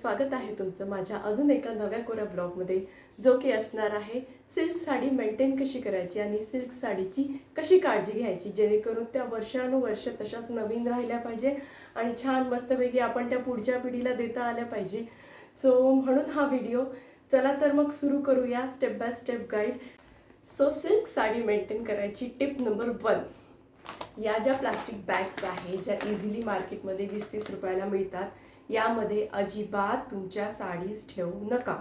स्वागत आहे तुमचं माझ्या अजून एका नव्या कोऱ्या ब्लॉगमध्ये. जो की असणार आहे सिल्क साडी मेंटेन कशी करायची आणि सिल्क साडीची कशी काळजी घ्यायची जेणेकरून त्या वर्षानुवर्ष तशाच नवीन राहिल्या पाहिजे आणि छान मस्तपैकी आपण त्या पुढच्या पिढीला देता आल्या पाहिजे. सो म्हणून हा व्हिडिओ चला तर मग सुरू करूया step by step guide so silk sari maintain करायची टिप नंबर वन या ज्या प्लास्टिक बॅग्स आहे ज्या इझिली मार्केटमध्ये वीस तीस रुपयाला मिळतात यामध्ये अजिबात तुमच्या साडीज ठेवू नका.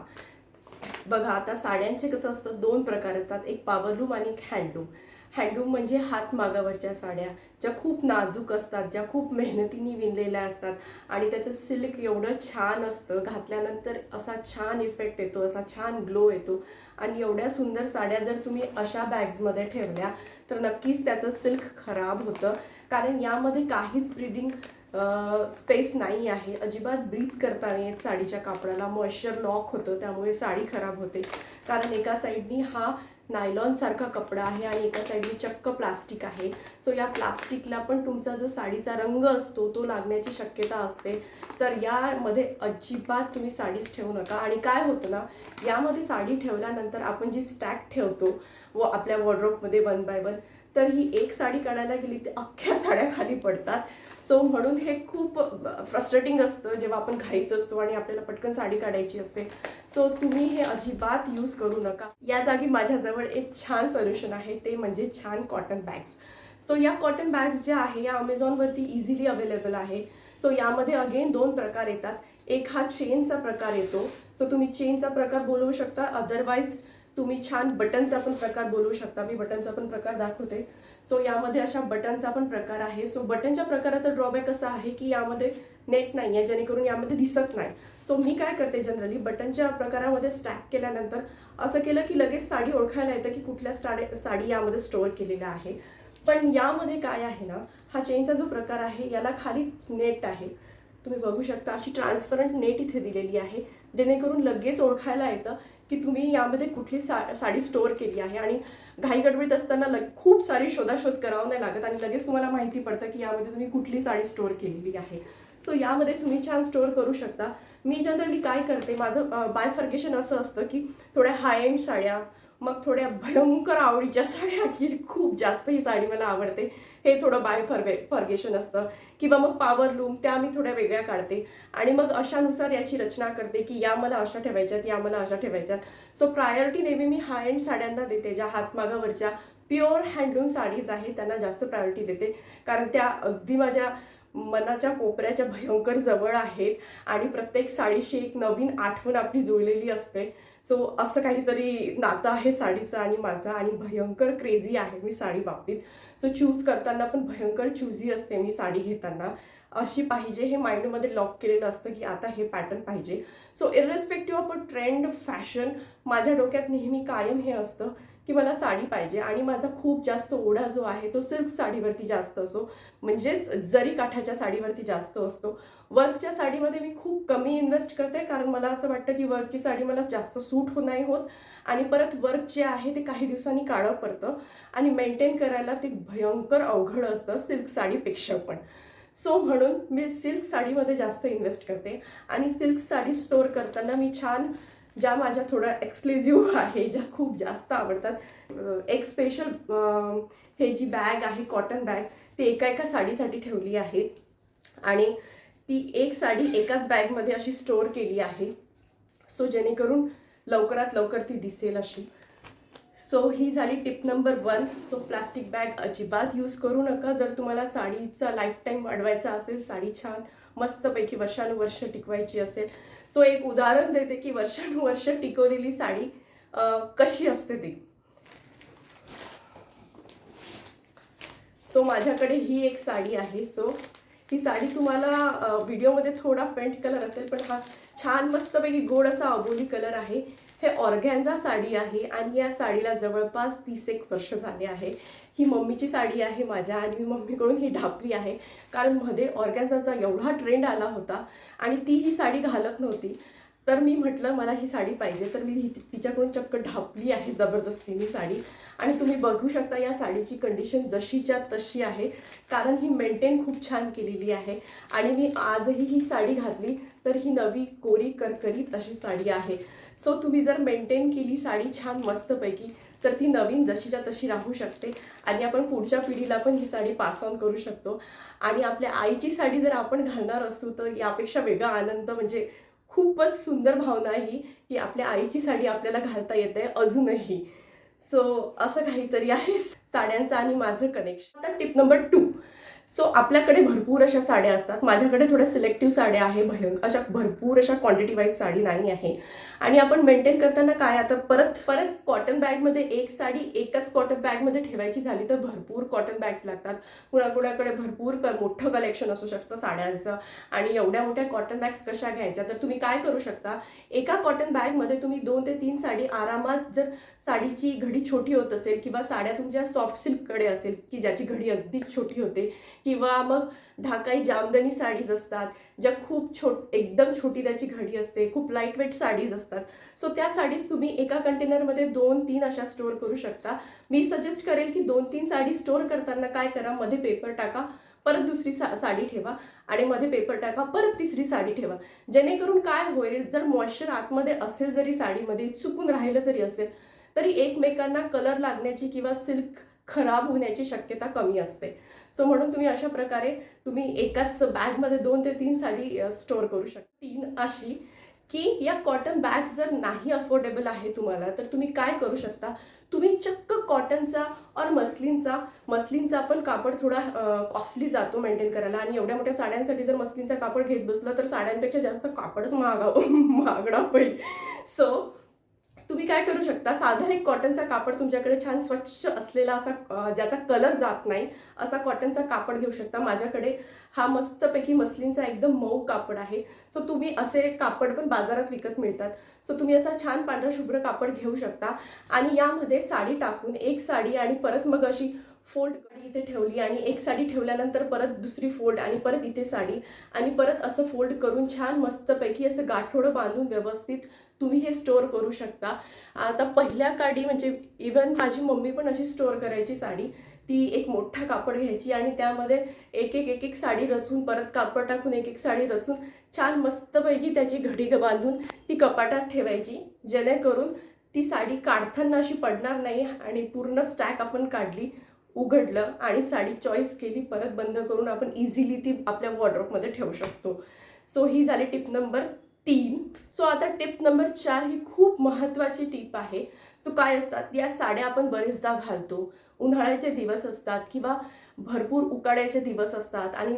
बघा आता साड्यांचे कसं असतं दोन प्रकार असतात. एक पावरलूम आणि एक हँडलूम हँडलूम म्हणजे हात मागावरच्या साड्या ज्या खूप नाजूक असतात ज्या खूप मेहनतीने विणलेल्या असतात. आणि त्याचं सिल्क एवढं छान असतं घातल्यानंतर असा छान इफेक्ट येतो असा छान ग्लो येतो. आणि एवढ्या सुंदर साड्या जर तुम्ही अशा बॅग्समध्ये ठेवल्या तर नक्कीच त्याचं सिल्क खराब होतं. कारण यामध्ये काहीच ब्रिदिंग स्पेस नाही आहे. अजिबात ब्रीथ करता नाही येत साडीच्या कापडाला. मॉइश्चर लॉक होतं त्यामुळे साडी खराब होते. कारण एका साईडनी हा नायलॉनसारखा कपडा आहे आणि एका साईडनी चक्क प्लास्टिक आहे. सो या प्लास्टिकला पण तुमचा जो साडीचा रंग असतो तो लागण्याची शक्यता असते. तर यामध्ये अजिबात तुम्ही साडीच ठेवू नका. आणि काय होतं ना यामध्ये साडी ठेवल्यानंतर आपण जी स्टॅक ठेवतो व आपल्या वॉर्ड्रोपमध्ये वन बाय वन तर ही एक साडी काढायला गेली तर अख्ख्या साड्या खाली पडतात. सो म्हणून हे खूप फ्रस्ट्रेटिंग असतं. जेव्हा आपण घाईत असतो आणि आपल्याला पटकन साडी काढायची असते. सो तुम्ही हे अजिबात यूज करू नका. या जागी माझ्याजवळ एक छान सोल्युशन आहे. ते म्हणजे छान कॉटन बॅग्स सो या कॉटन बॅग्स ज्या आहे या अमेझॉनवरती इझिली अवेलेबल आहे. सो यामध्ये अगेन दोन प्रकार येतात. एक हा चेनचा प्रकार येतो. सो तुम्ही चेनचा प्रकार बोलवू शकता. अदरवाईज तुम्ही छान बटनचा पण प्रकार बोलवू शकता. मी बटनचा पण प्रकार दाखवते. सो यामध्ये अशा बटनचा पण प्रकार आहे. सो बटनच्या प्रकाराचा ड्रॉबॅक असा आहे की यामध्ये नेट नाही आहे जेणेकरून यामध्ये दिसत नाही. सो मी काय करते जनरली बटनच्या प्रकारामध्ये स्टॅक केल्यानंतर असं केलं की लगेच साडी ओळखायला येतं की कुठल्या साडी साडी यामध्ये स्टोअर केलेल्या आहे. पण यामध्ये काय आहे ना हा चेनचा जो प्रकार आहे याला खाली नेट आहे. तुम्ही बघू शकता अशी ट्रान्सपरंट नेट इथे दिलेली आहे. जेणेकरून लगेच ओळखायला येतं की तुम्ही यामध्ये कुठली सा साडी स्टोअर केली आहे? आणि घाई गडबडीत असताना लग खूप सारी शोधाशोध करावं नाही लागत आणि लगेच तुम्हाला माहिती पडतं की यामध्ये तुम्ही कुठली साडी स्टोअर केलेली आहे. सो यामध्ये तुम्ही छान स्टोअर करू शकता. मी जनरली काय करते माझं बायफर्गेशन असं असतं की थोड्या हाय एंड साड्या मग थोड्या भयंकर आवडीच्या साड्या की खूप जास्त ही साडी मला आवडते. हे थोडं बाय फर्गे फर्गेशन असतं. किंवा मग पॉवर लूम त्या मी थोड्या वेगळ्या काढते. आणि मग अशानुसार याची रचना करते की या मला अशा ठेवायच्यात या मला अशा ठेवायच्यात. सो प्रायोरिटी नेहमी मी हाय एंड साड्यांना देते ज्या हातमागावरच्या प्युअर हँडलूम साडीज आहेत त्यांना जास्त प्रायोरिटी देते. कारण त्या अगदी माझ्या मनाच्या कोपऱ्याच्या भयंकर जवळ आहेत आणि प्रत्येक साडीशी एक नवीन आठवण आपली जुळलेली असते. सो असं काहीतरी नातं आहे साडीचं आणि माझं आणि भयंकर क्रेझी आहे मी साडी बाबतीत. सो चूज करताना पण भयंकर चूजी असते मी साडी घेताना. अशी पाहिजे हे माइंडमध्ये लॉक केलेलं असतं की आता हे पॅटर्न पाहिजे. So irrespective of a trend fashion माझ्या डोक्यात नेहमी कायम हे असतं. की मला साडी पाहिजे आणि माझा खूप जास्त ओढा जो आहे तो सिल्क साडीवरती जास्त असतो. म्हणजेच जरी काठाच्या साडीवरती जास्त असतो. वर्कच्या साडीमध्ये मी खूप कमी इन्व्हेस्ट करते कारण मला असं वाटतं की वर्कची साडी मला जास्त सूट हो नाही होत. आणि परत वर्क जे आहे ते काही दिवसांनी काळं पडतं. आणि मेंटेन करायला ते भयंकर अवघड असतं सिल्क साडीपेक्षा पण. सो म्हणून मी सिल्क साडीमध्ये जास्त इन्व्हेस्ट करते. आणि सिल्क साडी स्टोअर करताना मी छान ज्या माझ्या थोड्या एक्सक्लुझिव्ह आहे ज्या खूप जास्त आवडतात. एक स्पेशल हे जी बॅग आहे कॉटन बॅग ती एका एका साडीसाठी ठेवली आहे. आणि ती एक साडी एकाच बॅगमध्ये अशी स्टोअर केली आहे. सो जेणेकरून लवकरात लवकर ती दिसेल अशी. सो ही झाली tip number one so plastic bag अजिबात यूज करू नका. जर तुम्हाला साडीचा लाईफ टाईम वाढवायचा असेल साडी छान मस्तपैकी वर्षानुवर्ष टिकवायची असेल सो एक उदाहरण देते की वर्षानुवर्ष टिकवलेली साडी कशी असते ती. सो माझ्याकडे ही एक साडी आहे. सो ही साडी तुम्हाला व्हिडिओमध्ये थोडा फेंट कलर असेल पण हा छान मस्तपैकी गोड असा अबोली कलर आहे. हे ऑर्गॅन्झा साडी आहे आणि या साडीला जवळपास तीस एक वर्ष झाले आहे. ही मम्मीची साडी आहे माझ्या आणि मी मम्मीकडून ही ढापली आहे. कारण मध्ये ऑर्गॅन्झाचा एवढा ट्रेंड आला होता आणि ती ही साडी घालत नव्हती. तर मी म्हटलं मला ही साडी पाहिजे. तर मी तिच्याकडून चक्क ढापली आहे जबरदस्तीने साडी. आणि तुम्ही बघू शकता या साडीची कंडिशन जशीच्या तशी आहे. कारण ही मेंटेन खूप छान केलेली आहे. आणि मी आजही ही साडी घातली तर ही नवी कोरी करकरीत अशी साडी आहे. सो तुम्ही जर मेंटेन केली साडी छान मस्तपैकी तर ती नवीन जशीच्या तशी राहू शकते. आणि आपण पुढच्या पिढीला पण ही साडी पास ऑन करू शकतो. आणि आपल्या आईची साडी जर आपण घालणार असू तर यापेक्षा वेगळा आनंद म्हणजे खूपच सुंदर भावना आहे ही की आपल्या आईची साडी आपल्याला घालता येते अजूनही. सो असं काहीतरी आहे साड्यांचं आणि माझं कनेक्शन आता टिप नंबर टू सो आपल्याकडे भरपूर अशा साड्या असतात. माझ्याकडे थोड्या सिलेक्टिव्ह साड्या आहे भयंकर अशा भरपूर अशा क्वांटिटी वाईज साडी नाही आहे. आणि आपण मेंटेन करताना काय आता परत परत कॉटन बॅगमध्ये एक साडी एकाच कॉटन बॅगमध्ये ठेवायची झाली तर भरपूर कॉटन बॅग्स लागतात. कुणाकुणाकडे भरपूर क मोठं कलेक्शन असू शकतं साड्यांचं. आणि एवढ्या मोठ्या कॉटन बॅग्स कशा घ्यायच्या? तर तुम्ही काय करू शकता? एका कॉटन बॅगमध्ये तुम्ही दोन ते तीन साडी आरामात जर साडीची घडी छोटी होत असेल किंवा साड्या तुमच्या सॉफ्ट सिल्ककडे असेल की ज्याची घडी अगदीच छोटी होते किंवा मग ढाकाई जामदनी साडीज असतात ज्या खूप छोट एकदम छोटी त्याची घडी असते खूप लाइट वेट साडीज असतात. सो त्या साडीज तुम्ही एका कंटेनरमध्ये दोन तीन अशा स्टोअर करू शकता. मी सजेस्ट करेल की दोन तीन साडी स्टोअर करताना काय करा मध्ये पेपर टाका परत दुसरी सा साडी ठेवा आणि मध्ये पेपर टाका परत तिसरी साडी ठेवा. जेणेकरून काय होईल जर मॉइश्चर आतमध्ये असेल जरी साडीमध्ये चुकून राहिलं जरी असेल तरी एकमेकांना कलर लागण्याची किंवा सिल्क खराब होण्याची शक्यता कमी असते. सो म्हणून तुम्ही अशा प्रकारे तुम्ही एकाच बॅगमध्ये दोन ते तीन साडी स्टोअर करू शकता. तीन अशी की या कॉटन बॅग जर नाही अफोर्डेबल आहे तुम्हाला तर तुम्ही काय करू शकता? तुम्ही चक्क कॉटनचा और मसलीनचा मसलीनचा पण कापड थोडा कॉस्टली जातो मेंटेन करायला. आणि एवढ्या मोठ्या साड्यांसाठी जर मसलीनचा कापड घेत बसलं तर साड्यांपेक्षा जास्त कापडच महागावं महागडा होईल. सो तुम्ही काय करू शकता? साधा एक कॉटनचा कापड तुमच्याकडे छान स्वच्छ असलेला असा ज्याचा कलर जात नाही असा कॉटनचा कापड घेऊ शकता. माझ्याकडे हा मस्तपैकी मसलींचा एकदम मऊ कापड आहे. सो तुम्ही असे कापड पण बाजारात विकत मिळतात. सो तुम्ही असा छान पांढरा शुभ्र कापड घेऊ शकता. आणि यामध्ये साडी टाकून एक साडी आणि परत मग अशी फोल्ड कडी इथे ठेवली आणि एक साडी ठेवल्यानंतर परत दुसरी फोल्ड आणि परत इथे साडी आणि परत असं फोल्ड करून छान मस्तपैकी असं गाठोडं बांधून व्यवस्थित तुम्ही हे स्टोअर करू शकता. आता पहिल्या काडी म्हणजे इवन माझी मम्मी पण अशी स्टोअर करायची साडी. ती एक मोठा कापड घ्यायची आणि त्यामध्ये एक एक एक एक साडी रचून परत कापड टाकून एक एक साडी रचून छान मस्तपैकी त्याची घडी बांधून ती कपाटात ठेवायची. जेणेकरून ती साडी काढताना अशी पडणार नाही आणि पूर्ण स्टॅक आपण काढली उघडलं आणि साडी चॉईस केली परत बंद करून आपण इझिली ती आपल्या वॉर्ड्रॉपमध्ये ठेवू शकतो. सो ही झाली टिप नंबर तीन. सो आता टिप नंबर चार ही खूप महत्त्वाची टिप आहे. सो काय असतात? या साड्या आपण बरेचदा घालतो. उन्हाळ्याचे दिवस असतात किंवा भरपूर उकाड्याचे दिवस असतात आणि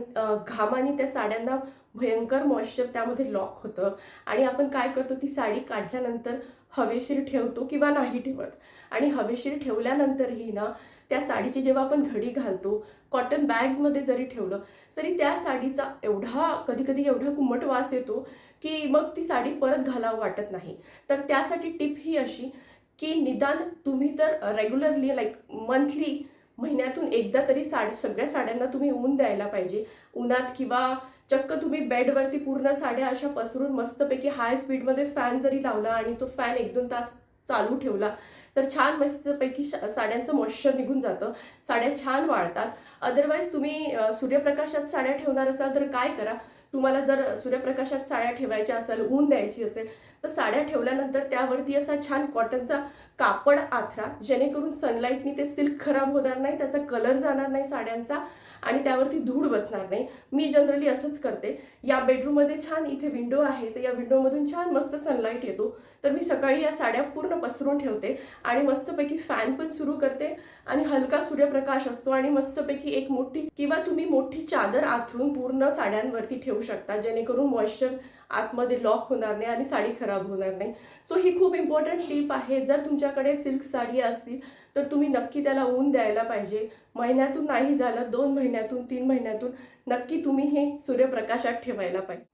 घामाने त्या साड्यांना भयंकर मॉइश्चर त्यामध्ये लॉक होतं. आणि आपण काय करतो? ती साडी काढल्यानंतर हवेशीर ठेवतो किंवा नाही ठेवत. आणि हवेशीर ठेवल्यानंतरही ना त्या साडीची जेव्हा आपण घडी घालतो कॉटन बॅग्समध्ये जरी ठेवलं तरी त्या साडीचा एवढा कधी कधी एवढा कुमट वास येतो की मग ती साडी परत घालावं वाटत नाही. तर त्यासाठी टिप ही अशी की निदान तुम्ही तर रेग्युलरली लाईक मंथली महिन्यातून एकदा तरी साडी सगळ्या साड्यांना तुम्ही ऊन द्यायला पाहिजे. उन्हात किंवा चक्क तुम्ही बेडवरती पूर्ण साड्या अशा पसरून मस्तपैकी हाय स्पीडमध्ये फॅन जरी लावला आणि तो फॅन एक दोन तास चालू ठेवला तर छान मस्तपैकी श- साड्यांचं मॉइश्चर निघून जातं. साड्या छान वाळतात. अदरवाईज तुम्ही सूर्यप्रकाशात साड्या ठेवणार असाल तर काय करा? तुम्हाला जर सूर्यप्रकाशात साड्या ठेवायच्या असेल ऊन द्यायची असेल तर साड्या ठेवल्यानंतर त्यावरती असा छान कॉटनचा कापड आथरा जेणेकरून सनलाईटनी ते सिल्क खराब होणार नाही त्याचा कलर जाणार नाही साड्यांचा. आणि त्यावरती धूळ बसणार नाही. मी जनरली असंच करते. या बेडरूममध्ये छान इथे विंडो आहे तर या विंडोमधून छान मस्त सनलाईट येतो. तर मी सकाळी या साड्या पूर्ण पसरून ठेवते आणि मस्तपैकी फॅन पण सुरू करते आणि हलका सूर्यप्रकाश असतो आणि मस्तपैकी एक मोठी किंवा तुम्ही मोठी चादर आथरून पूर्ण साड्यांवरती ठेवू शकता जेणेकरून मॉइश्चर आतमध्ये लॉक होणार नाही आणि साडी खराब होणार नाही. सो ही खूप इम्पॉर्टंट टिप आहे. जर तुमच्याकडे सिल्क साडी असतील तर तुम्ही नक्की त्याला ऊन द्यायला पाहिजे. महिन्यातून नाही झालं दोन महिन्यातून तीन महिन्यातून नक्की तुम्ही हे सूर्यप्रकाशात ठेवायला पाहिजे.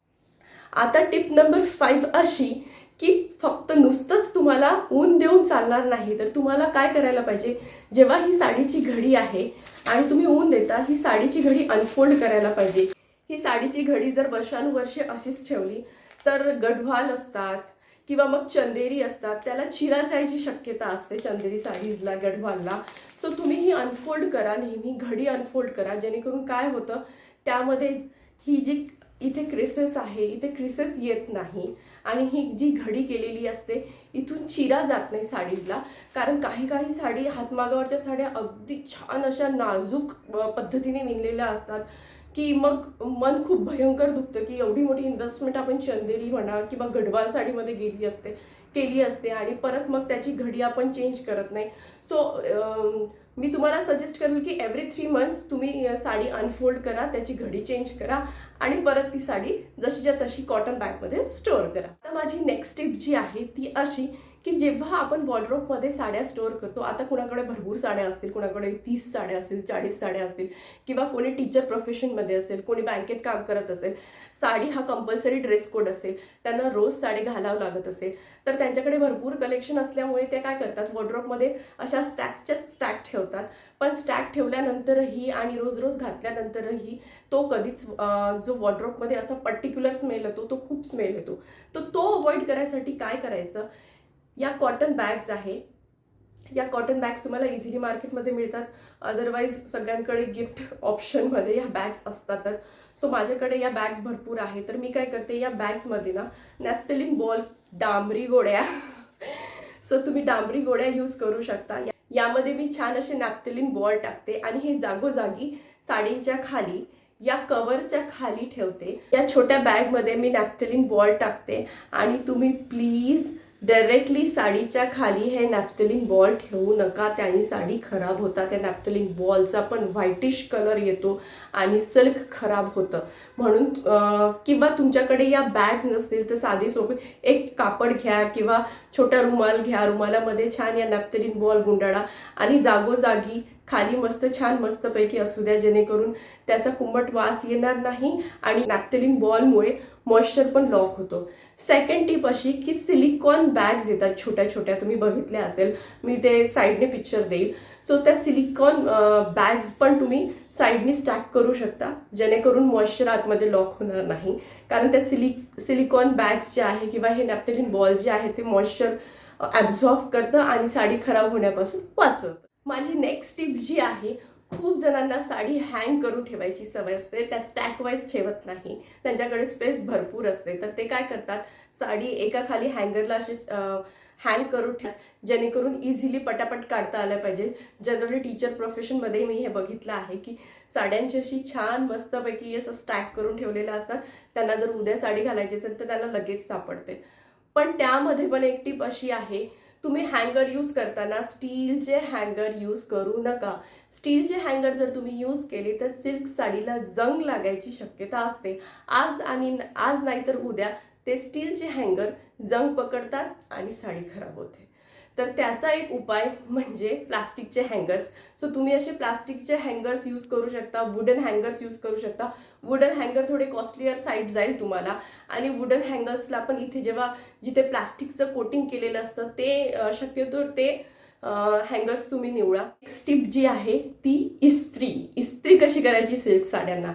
आता टिप नंबर फाईव्ह अशी की फक्त नुसतंच तुम्हाला ऊन देऊन चालणार नाही तर तुम्हाला काय करायला पाहिजे? जेव्हा ही साडीची घडी आहे आणि तुम्ही ऊन देता ही साडीची घडी अनफोल्ड करायला पाहिजे. ही साडीची घडी जर वर्षानुवर्षे अशीच ठेवली तर गढवाल असतात किंवा मग चंदेरी असतात त्याला चिरा जायची शक्यता असते चंदेरी साडीजला गढवालला. सो तुम्ही ही अनफोल्ड करा नेहमी घडी अनफोल्ड करा जेणेकरून काय होतं त्यामध्ये ही जी इथे क्रिसेस आहे इथे क्रिसेस येत नाही. आणि ही जी घडी केलेली असते इथून चिरा जात नाही साडीजला. कारण काही काही साडी हातमागावरच्या साड्या अगदी छान अशा नाजूक पद्धतीने विणलेल्या असतात. की मग मन खूप भयंकर दुखतं की एवढी मोठी इन्व्हेस्टमेंट आपण चंदेरी म्हणा किंवा गढवाल साडीमध्ये गेली असते केली असते आणि परत मग त्याची घडी आपण चेंज करत नाही. सो मी तुम्हाला सजेस्ट करेल की एव्हरी थ्री मंथ्स तुम्ही साडी अनफोल्ड करा त्याची घडी चेंज करा आणि परत ती साडी जशीच्या तशी कॉटन बॅगमध्ये स्टोअर करा. आता माझी नेक्स्ट टिप जी आहे ती अशी की जेव्हा आपण वॉर्डरोबमध्ये साड्या स्टोअर करतो आता कुणाकडे भरपूर साड्या असतील कुणाकडे तीस साड्या असतील चाळीस साड्या असतील किंवा कोणी टीचर प्रोफेशनमध्ये असेल कोणी बँकेत काम करत असेल साडी हा कंपल्सरी ड्रेस कोड असेल त्यांना रोज साडी घालावं लागत असेल तर त्यांच्याकडे भरपूर कलेक्शन असल्यामुळे ते काय करतात वॉर्डरोबमध्ये अशा स्टॅक्सच्या स्टॅक ठेवतात. पण स्टॅक ठेवल्यानंतरही आणि रोज रोज घातल्यानंतरही तो कधीच जो वॉर्ड्रॉपमध्ये असा पर्टिक्युलर स्मेल येतो तो खूप स्मेल येतो. तर तो अवॉइड करायसाठी काय करायचं? या कॉटन बॅग्स आहे. या कॉटन बॅग्स तुम्हाला इझिली मार्केटमध्ये मिळतात. अदरवाईज सगळ्यांकडे गिफ्ट ऑप्शनमध्ये या बॅग्स असतातच. सो माझ्याकडे या बॅग्स भरपूर आहे तर मी काय करते या बॅग्समध्ये ना नॅफ्तलिन बॉल डांबरी गोळ्या. सो तुम्ही डांबरी गोळ्या यूज करू शकता. यामध्ये मी छान असे नॅप्तलिन बॉल टाकते आणि हे जागोजागी साडींच्या खाली या कवरच्या खाली ठेवते. या छोट्या बॅगमध्ये मी नॅप्तलिन बॉल टाकते. आणि तुम्ही प्लीज डायरेक्टली साडीच्या खाली हे नॅप्थलिन बॉल ठेवू नका. त्याने साडी खराब होतात त्या नॅप्थलिन बॉलचा पण व्हाईटिश कलर येतो आणि सिल्क खराब होतं. म्हणून किंवा तुमच्याकडे या बॅग्स नसतील तर साधी सोपी एक कापड घ्या किंवा छोटा रुमाल घ्या. रुमालामध्ये छान या नॅप्थलिन बॉल गुंडाळा आणि जागोजागी खाली मस्त छान मस्तपैकी असू द्या. जेणेकरून त्याचा कुंभट वास येणार नाही आणि नॅप्थलिन बॉलमुळे मॉइश्चर पण लॉक होतो. सेकंड टिप अशी की सिलिकॉन बॅग्स येतात छोट्या छोट्या तुम्ही बघितल्या असेल. मी ते साईडने पिक्चर देईल. सो त्या सिलिकॉन बॅग्स पण तुम्ही साईडनी स्टॅक करू शकता जेणेकरून मॉइश्चर आतमध्ये लॉक होणार नाही. कारण त्या सिलि सिलिकॉन बॅग्स जे आहे किंवा हे नॅप्थलिन बॉल जे आहे ते मॉइश्चर ॲब्झॉर्ब करतं आणि साडी खराब होण्यापासून वाचवतं. माझी नेक्स्ट टिप जी आहे खूप जणांना साडी हँग करून ठेवायची सवय असते. त्या स्टॅकवाईज ठेवत नाही. त्यांच्याकडे स्पेस भरपूर असते. तर ते काय करतात? साडी एका खाली हँगरला अशी हँग करून ठेव जेणेकरून इझिली पटापट काढता आल्या पाहिजे. जनरली टीचर प्रोफेशनमध्ये मी हे बघितलं आहे की साड्यांची अशी छान मस्तपैकी असं स्टॅक करून ठेवलेल्या असतात. त्यांना जर उद्या साडी घालायची असेल तर त्यांना लगेच सापडते. पण त्यामध्ये पण एक टीप अशी आहे तुम्ही हँगर यूज करताना स्टीलचे हँगर यूज करू नका. स्टीलचे हँगर जर तुम्ही यूज केले तर सिल्क साडीला जंग लागायची शक्यता असते. आज आणि आज नाही तर उद्या ते स्टीलचे हँगर जंग पकडतात आणि साडी खराब होते. तर त्याचा एक उपाय म्हणजे प्लास्टिकचे हँगर्स सो तुम्ही असे प्लास्टिकचे हँगर्स यूज करू शकता वुडन हँगर्स यूज करू शकता. वुडन हँगर थोडे कॉस्टलियर साईड जाईल तुम्हाला. आणि वुडन हँगर्सला पण इथे जेव्हा जिथे प्लास्टिकचं कोटिंग केलेलं असतं ते शक्यतो ते हँगर्स तुम्ही निवडा. स्टिप जी आहे ती इस्त्री. इस्त्री कशी करायची सिल्क साड्यांना?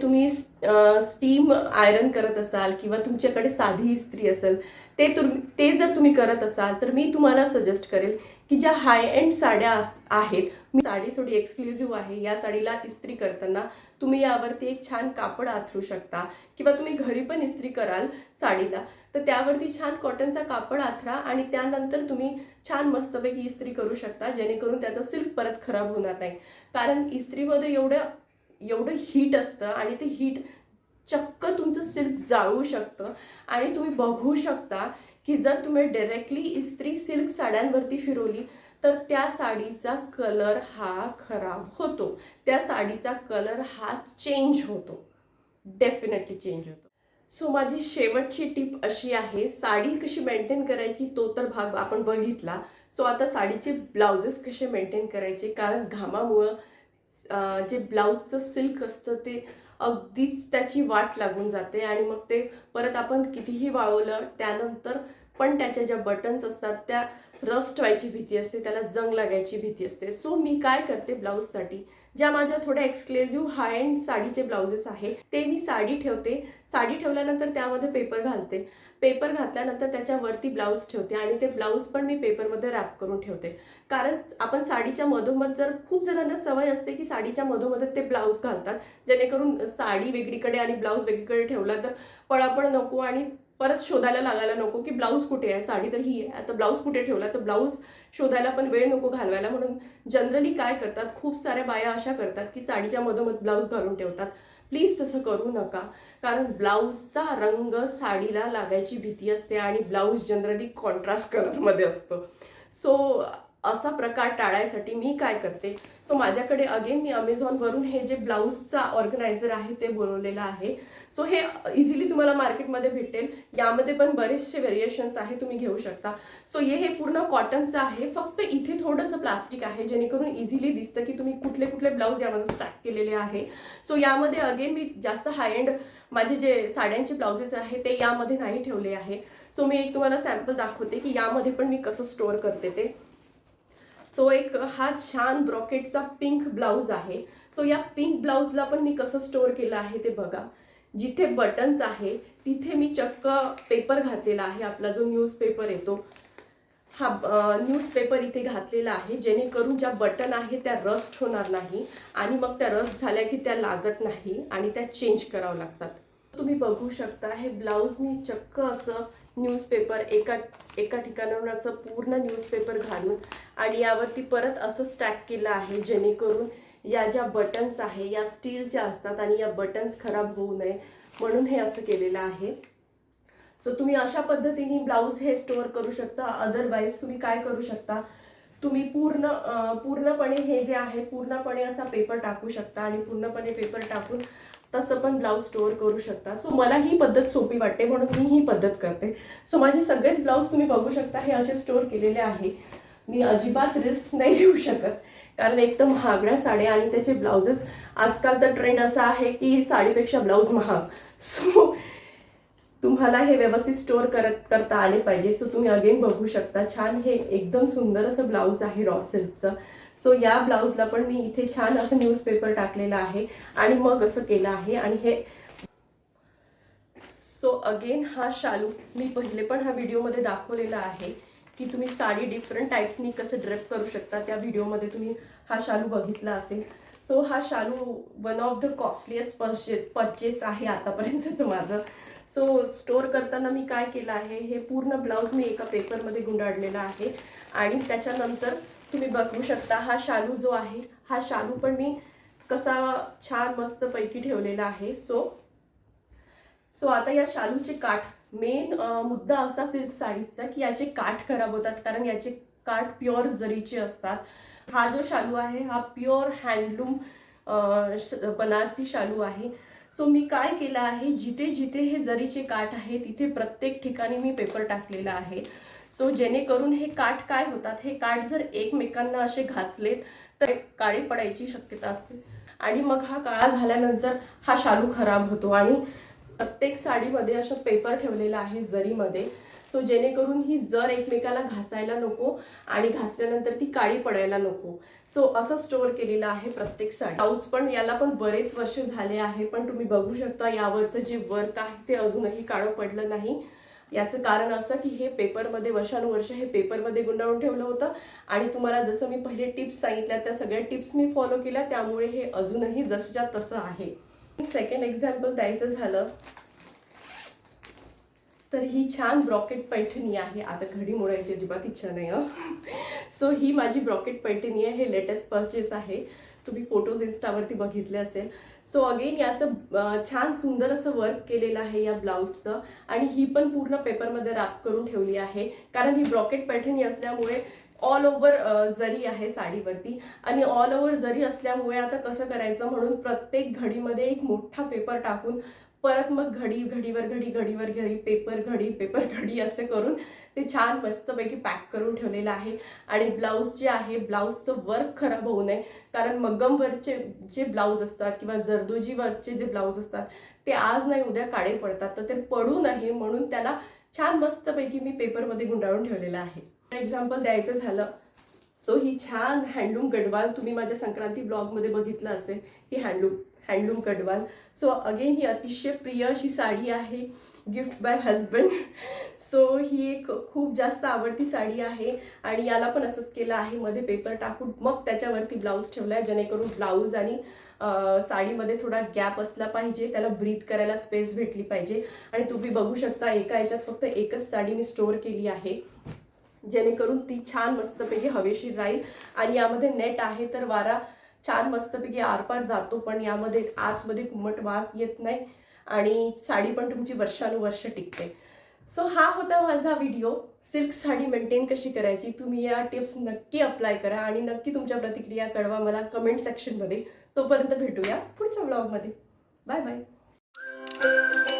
तुम्ही स्टीम आयरन करत असाल किंवा तुमच्याकडे साधी इस्त्री असेल ते तुम्ही ते जर तुम्ही करत असाल तर मी तुम्हाला सजेस्ट करेल की ज्या हाय एंड साड्या आहेत मी साडी थोडी एक्सक्लुझिव्ह आहे या साडीला इस्त्री करताना तुम्ही यावरती एक छान कापड आथरू शकता किंवा तुम्ही घरी पण इस्त्री कराल साडीला तर त्यावरती छान कॉटनचा कापड आथरा आणि त्यानंतर तुम्ही छान मस्तपैकी इस्त्री करू शकता जेणेकरून त्याचा सिल्क परत खराब होणार नाही. कारण इस्त्रीमध्ये एवढं एवढं हीट असतं आणि ते हीट चक्क तुमचं सिल्क जाळू शकतं आणि तुम्ही बघू शकता की जर तुम्ही डायरेक्टली इस्त्री सिल्क साड्यांवरती फिरवली तर त्या साडीचा कलर हा खराब होतो. त्या साडीचा कलर हा चेंज होतो. डेफिनेटली चेंज होतो. सो माझी शेवटची टिप अशी आहे साडी कशी मेंटेन करायची तो तर भाग आपण बघितला. सो आता साडीचे ब्लाउजेस कसे मेंटेन करायचे? कारण घामामुळं जे ब्लाऊजचं सिल्क असतं ते अगदीच त्याची वाट लागून जाते आणि मग ते परत आपण कितीही वाळवलं त्यानंतर पण त्याच्या ज्या बटन्स असतात त्या रस्ट व्हायची भीती असते त्याला जंग लागायची भीती असते. सो मी काय करते ब्लाऊजसाठी ज्या माझ्या थोड्या एक्सक्लुझिव्ह हाय अँड साडीचे ब्लाउजेस आहे ते मी साडी ठेवते. साडी ठेवल्यानंतर त्यामध्ये पेपर घालते. पेपर घातल्यानंतर त्याच्यावरती ब्लाऊज ठेवते आणि ते ब्लाऊज पण मी पेपरमध्ये रॅप करून ठेवते. कारण आपण साडीच्या मधोमध जर खूप जणांना सवय असते की साडीच्या मधोमध ते ब्लाऊज घालतात. जेणेकरून साडी वेगळीकडे आणि ब्लाऊज वेगळीकडे ठेवला तर पळापळ नको आणि परत शोधायला लागायला नको की ब्लाऊज कुठे आहे? साडी तर ही आहे. आता ब्लाऊज कुठे ठेवला? तर ब्लाऊज शोधायला पण वेळ नको घालवायला. म्हणून जनरली काय करतात खूप साऱ्या बाया अशा करतात की साडीच्या मधोमध ब्लाऊज घालून ठेवतात. प्लीज तसं करू नका. कारण ब्लाऊजचा रंग साडीला लागायची भीती असते आणि ब्लाऊज जनरली कॉन्ट्रास्ट कलरमध्ये असतो. सो असा प्रकार टाळायसाठी मी काय करते सो माझ्याकडे अगेन मी अमेझॉनवरून हे जे ब्लाऊजचा ऑर्गनायझर आहे ते बोलवलेलं आहे. सो हे इझिली तुम्हाला मार्केटमध्ये भेटेल. यामध्ये पण बरेचसे व्हेरिएशन्स आहे तुम्ही घेऊ शकता. सो हे हे पूर्ण कॉटनचं आहे. फक्त इथे थोडंसं प्लास्टिक आहे जेणेकरून इझिली दिसतं की तुम्ही कुठले कुठले ब्लाऊज यामध्ये स्टार्ट केलेले आहे. सो यामध्ये अगेन मी जास्त हाय एंड माझे जे साड्यांचे ब्लाउजेस आहे ते यामध्ये नाही ठेवले आहे. सो मी एक तुम्हाला सॅम्पल दाखवते की यामध्ये पण मी कसं स्टोअर करते ते. सो एक हा छान ब्रॉकेटचा पिंक ब्लाऊज आहे. सो या पिंक ब्लाऊजला पण मी कसं स्टोअर केलं आहे ते बघा. जिथे बटन्स आहे तिथे मी चक्क पेपर घातलेला आहे. आपला जो न्यूजपेपर येतो हा न्यूजपेपर इथे घातलेला आहे. जेणेकरून ज्या बटन आहे त्या रस्ट होणार नाही आणि मग त्या रस्ट झाल्या की त्या लागत नाही आणि त्या चेंज करावं लागतात. तुम्ही बघू शकता हे ब्लाऊज मी चक्क असं न्यूजपेपर एका एका ठिकाणावरून असं पूर्ण न्यूजपेपर घालून आणि यावरती परत असं स्टॅक केलं आहे जेणेकरून या ज्या बटन्स आहे या स्टीलच्या असतात आणि या बटन्स खराब होऊ नये म्हणून हे असं केलेलं आहे. सो तुम्ही अशा पद्धतीने ब्लाऊज हे स्टोअर करू शकता. अदरवाईज तुम्ही काय करू शकता? तुम्ही पूर्ण पूर्णपणे हे जे आहे पूर्णपणे असा पेपर टाकू शकता आणि पूर्णपणे पेपर टाकून तसं पण ब्लाऊज स्टोअर करू शकता. सो मला ही पद्धत सोपी वाटते म्हणून मी ही पद्धत करते. सो माझे सगळेच ब्लाऊज तुम्ही बघू शकता हे असे स्टोअर केलेले आहे. मी अजिबात रिस्क नाही घेऊ शकत. कारण एकदम महागड्या साड्या आणि त्याचे ब्लाउजेस आजकाल तर ट्रेंड असा आहे की साडीपेक्षा ब्लाऊज महाग. सो तुम्हाला हे व्यवस्थित स्टोअर करत करता आले पाहिजे. सो तुम्ही अगेन बघू शकता. छान हे एकदम सुंदर असं ब्लाऊज आहे रॉ सिल्कचं सो या ब्लाऊजला पण मी इथे छान असं न्यूजपेपर टाकलेलं आहे आणि मग असं केलं आहे आणि हे सो अगेन हा शालू मी पहिले पण हा व्हिडिओमध्ये दाखवलेला आहे की तुम्ही साडी डिफरंट टाईपनी कसं ड्रेप करू शकता. त्या व्हिडिओमध्ये तुम्ही हा शालू बघितला असेल. सो हा शालू वन ऑफ द कॉस्टलिएस्ट पर्चे परचेस आहे आतापर्यंतचं माझं. सो स्टोअर करताना मी काय केलं आहे हे पूर्ण ब्लाऊज मी एका पेपरमध्ये गुंडाळलेला आहे आणि त्याच्यानंतर तुम्ही बघू शकता हा शालू जो आहे हा शालू पण मी कसा छान मस्त पैकी ठेवलेला आहे. सो सो आता या शालूचे काठ मेन मुद्दा असा सिल्क साडीचा की याचे काठ खराब होतात कारण याचे काठ प्युअर जरीचे असतात. हा जो शालू आहे हा प्युअर हँडलूम बनारसी शालू आहे. सो मी काय केलं आहे जिथे जिथे हे जरीचे काठ आहे तिथे प्रत्येक ठिकाणी मी पेपर टाकलेला आहे. सो जेणेकरून हे काठ काय होतात हे काठ जर एकमेकांना असे घासलेत तर काळी पडायची शक्यता असते. आणि मग हा काळा झाल्यानंतर हा शालू खराब होतो आणि प्रत्येक साडीमध्ये असं पेपर ठेवलेला आहे जरीमध्ये सो जेणेकरून ही जर एकमेकाला घासायला नको आणि घासल्यानंतर ती काळी पडायला नको. सो असं स्टोअर केलेलं आहे प्रत्येक साडी. ब्लाऊज पण याला पण बरेच वर्ष झाले आहे पण तुम्ही बघू शकता यावरचं जे वर्क आहे ते अजूनही काळं पडलं नाही. याचं कारण असं की हे पेपरमध्ये वर्षानुवर्ष हे पेपरमध्ये गुंडाळून ठेवलं होतं. आणि तुम्हाला जसं मी पहिले टिप्स सांगितल्या त्या सगळ्या टिप्स मी फॉलो केल्या त्यामुळे हे अजूनही जसच्या तसं आहे. सेकंड एक्झाम्पल द्यायचं झालं तर ही छान ब्रॉकेट पैठणी आहे. आता घडी मोडायची अजिबात इच्छा नाही सो ही माझी ब्रॉकेट पैठणी आहे हे लेटेस्ट परचेस आहे. तुम्ही फोटोज इन्स्टावरती बघितले असेल. सो अगेन याचं छान सुंदर असं वर्क केलेलं आहे या ब्लाऊजचं आणि ही पण पूर्ण पेपरमध्ये रॅप करून ठेवली आहे. कारण ही ब्रॉकेट पैठणी असल्यामुळे ऑल ओव्हर जरी आहे साडीवरती. आणि ऑल ओव्हर जरी असल्यामुळे आता कसं करायचं म्हणून प्रत्येक घडीमध्ये एक मोठा पेपर टाकून परत मग घडी घडीवर घडी घडीवर घडी पेपर घडी पेपर घडी असे करून ते छान मस्तपैकी पॅक करून ठेवलेलं आहे. आणि ब्लाऊज जे आहे ब्लाऊजचं वर्क खराब होऊ नये. कारण मग्गमवरचे जे ब्लाऊज असतात किंवा जरदोजीवरचे जे ब्लाऊज असतात ते आज नाही उद्या काळे पडतात. तर ते पडू नये म्हणून त्याला छान मस्तपैकी मी पेपरमध्ये गुंडाळून ठेवलेलं आहे. एक्झाम्पल द्यायचं झालं. सो ही छान हँडलूम गडवाल तुम्ही माझ्या संक्रांती ब्लॉगमध्ये बघितलं असेल ही handloom handloom Gadwal so again ही अतिशय प्रिय अशी साडी आहे गिफ्ट बाय हजबंड सो ही एक खूप जास्त आवडती साडी आहे आणि याला पण असंच केलं आहे मध्ये पेपर टाकून मग त्याच्यावरती ब्लाऊज ठेवला आहे जेणेकरून ब्लाऊज आणि साडीमध्ये थोडा गॅप असला पाहिजे त्याला ब्रीथ करायला स्पेस भेटली पाहिजे आणि तुम्ही बघू शकता एका याच्यात फक्त एकच साडी मी स्टोअर केली आहे जेणेकरून ती छान मस्तपैकी हवेशीर राहील आणि यामध्ये नेट आहे तर वारा छान मस्तपैकी आरपार जातो पण यामध्ये आतमध्ये कुमट वास येत नाही आणि साडी पण तुमची वर्षानुवर्ष टिकते. सो हा होता माझा व्हिडिओ सिल्क साडी मेंटेन कशी करायची तुम्ही या टिप्स नक्की अप्लाय करा आणि नक्की तुमच्या प्रतिक्रिया कळवा मला कमेंट सेक्शनमध्ये तोपर्यंत भेटूया पुढच्या ब्लॉगमध्ये बाय बाय